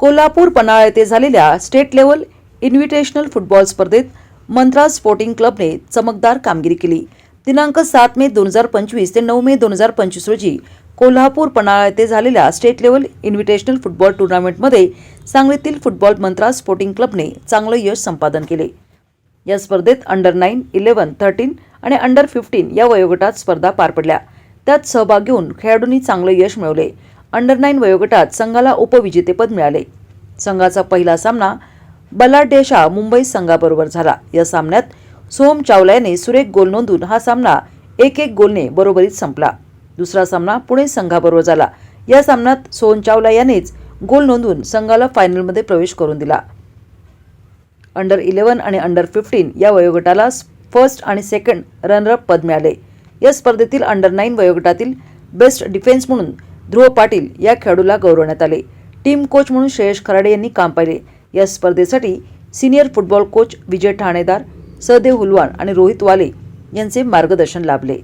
कोल्हापूर पन्हाळा येथे झालेल्या state level invitational football स्पर्धेत मंत्रास स्पोर्टिंग क्लबने चमकदार कामगिरी केली. दिनांक सात मे दोन हजार पंचवीस ते नऊ मे दोन हजार पंचवीस रोजी कोल्हापूर पन्हाळा येथे झालेल्या स्टेट लेवल इन्व्हिटेशनल फुटबॉल टुर्नामेंटमध्ये सांगलीतील फुटबॉल मंत्रास स्पोर्टिंग क्लबने चांगलं यश संपादन केले. या स्पर्धेत अंडर नाईन इलेव्हन थर्टीन आणि अंडर फिफ्टीन या वयोगटात स्पर्धा पार पडल्या. त्यात सहभाग घेऊन खेळाडूंनी चांगलं यश मिळवले. अंडर नाईन वयोगटात संघाला उपविजेतेपद मिळाले. संघाचा पहिला सामना बलाढ्यशा मुंबई संघाबरोबर झाला. या सामन्यात सोहम चावला याने सुरेख गोल नोंदून हा सामना एक एक गोलने बरोबरीत संपला. दुसरा सामना पुणे संघाबरोबर झाला. या सामन्यात सोहन चावला यानेच गोल नोंदवून संघाला फायनलमध्ये प्रवेश करून दिला. अंडर इलेव्हन आणि अंडर फिफ्टीन या वयोगटाला फर्स्ट आणि सेकंड रनरअप पद मिळाले. या स्पर्धेतील अंडर नाईन वयोगटातील बेस्ट डिफेन्स म्हणून ध्रुव पाटील या खेळाडूला गौरवण्यात आले. टीम कोच म्हणून श्रेयश खराडे यांनी काम पाहिले. या स्पर्धेसाठी senior football coach Vijay Thanedar Sahadev Hulwan आणि रोहित वाले यांचे मार्गदर्शन लाभले.